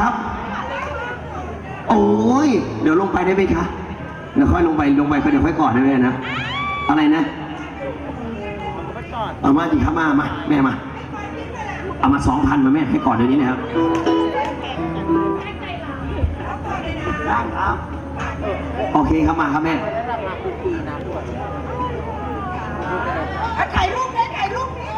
ครับ โอ้ย เดี๋ยวลงไปได้ไหมคะ เดี๋ยวค่อยลงไปลงไปก็เดี๋ยวค่อยกอดได้ไหมนะ อะไรนะ เอามาดิครับมา มา แม่มา เอามาสองพันมาแม่ให้ก่อนเดี๋ยวนี้นะครับโอเคครับมาครับแม่ถ่ายรูปได้ถ่ายรูปนี้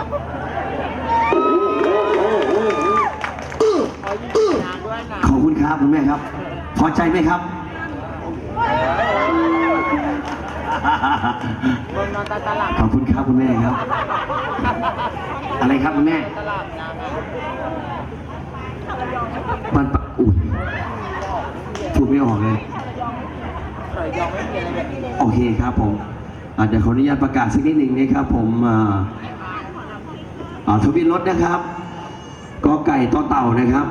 คุณครับคุณแม่ครับ พอใจไหมครับขอบคุณครับคุณแม่ครับ อะไรครับคุณแม่มันปะอุ้ยพูดไม่ออกเลยโอเคครับผมอาจจะขออนุญาตประกาศสักนิดหนึ่งนะครับ ผมอ่าอ่าทะเบียนรถนะครับกอไก่ต่อเต่านะครับ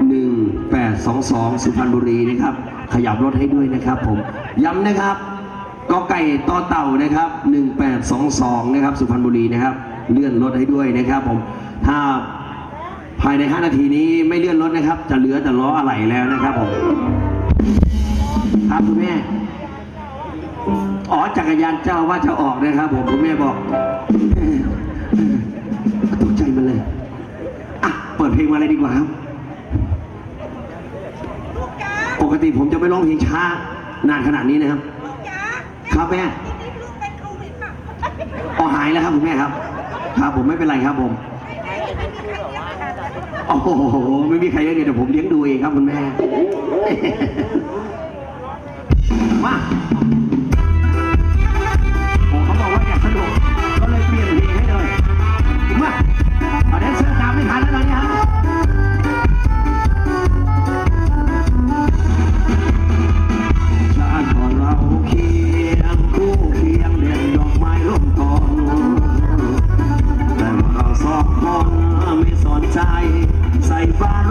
1822 สุพรรณบุรีนะครับ ขยับรถให้ด้วยนะครับผม ย้ำนะครับกอไก่ต่อเต่านะครับ 1822 นะครับ สุพรรณบุรีนะครับ เลื่อนรถให้ด้วยนะครับผม ถ้าภายใน 5 นาทีนี้ไม่เลื่อนรถนะครับ จะเหลือแต่ล้ออะไหล่แล้วนะครับผม ครับคุณแม่ อ๋อจักรยานเจ้าว่าจะออกนะครับผมคุณแม่บอกตกใจมันเลย อะ เปิดเพลงมาเลยดีกว่าครับ ปกติผมจะไม่ร้องเพลงช้านานขนาดนี้นะครับลูกจ้าครับแม่นี่ลูกเป็นโควิดป่ะอ๋อหายแล้วครับคุณแม่ครับ ครับผมไม่เป็นไรครับผมโอ้โหไม่มีใครเลี้ยงเดี๋ยวผมเลี้ยงดูเองครับคุณแม่ มา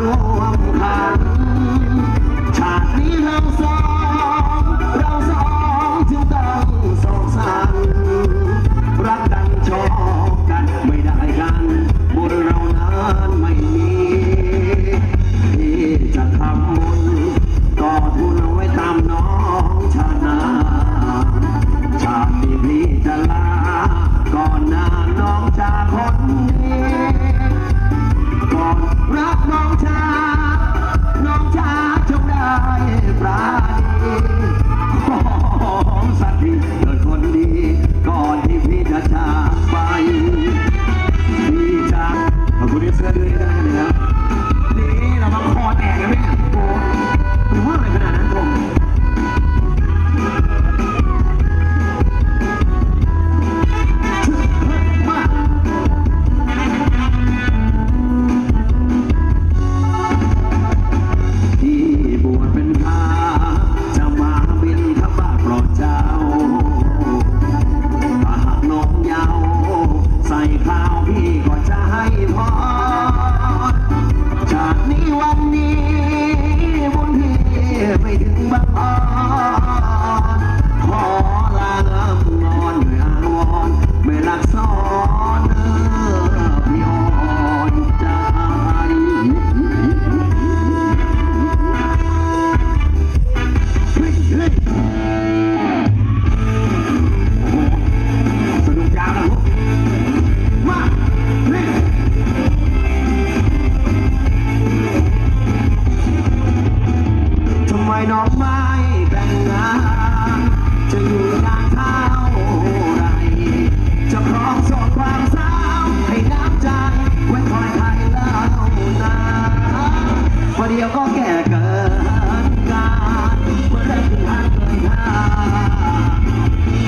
ส่ฟ้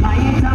Kaita